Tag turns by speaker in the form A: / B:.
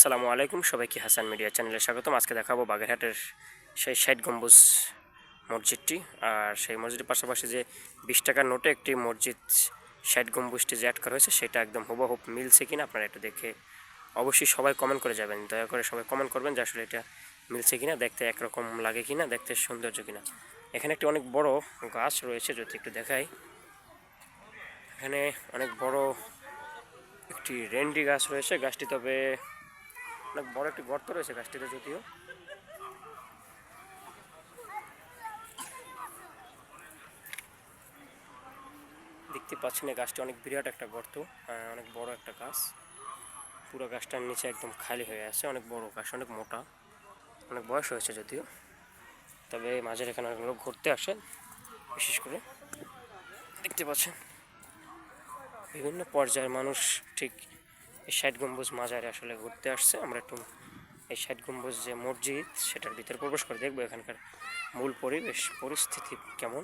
A: সালামু আলাইকুম, সবাইকে হাসান মিডিয়া চ্যানেলে স্বাগতম। আজকে দেখাবো বাগেরহাটের সেই ষাট গম্বুজ মসজিদটি। আর সেই মসজিদের পাশাপাশি যে বিশ টাকার নোটে একটি মসজিদ ষাট গম্বুজটি যে অ্যাড করা হয়েছে, সেটা একদম হুবহুব মিলছে কিনা আপনারা একটু দেখে অবশ্যই সবাই কমেন্ট করে যাবেন। দয়া করে সবাই কমেন্ট করবেন যে আসলে এটা মিলছে কিনা, দেখতে একরকম লাগে কিনা, দেখতে সৌন্দর্য কিনা। এখানে একটি অনেক বড় গাছ রয়েছে, যদি একটু দেখাই। এখানে অনেক বড় একটি রেন্ডি গাছ রয়েছে। গাছটি তবে অনেক বড় একটি গর্ত রয়েছে গাছটিতে যদিও। দেখতে পাচ্ছেন এই গাছটি অনেক বিরাট একটা গর্ত অনেক বড় একটা গাছ। পুরো গাছটার নিচে একদম খালি হয়ে আছে, অনেক বড় গাছ, অনেক মোটা, অনেক বয়স হয়েছে যদিও। তবে মাঝের এখানে অনেক লোক ঘুরতে আসে, বিশেষ করে। দেখতে পাচ্ছেন, বিভিন্ন পর্যায়ের মানুষ ঠিক এই ষাট গম্বুজ মাজারে আসলে ঘুরতে আসছে। আমরা একটু এই ষাট গম্বুজ যে মসজিদ, সেটার ভিতরে প্রবেশ করে দেখব এখানকার মূল পরিবেশ, পরিস্থিতি কেমন।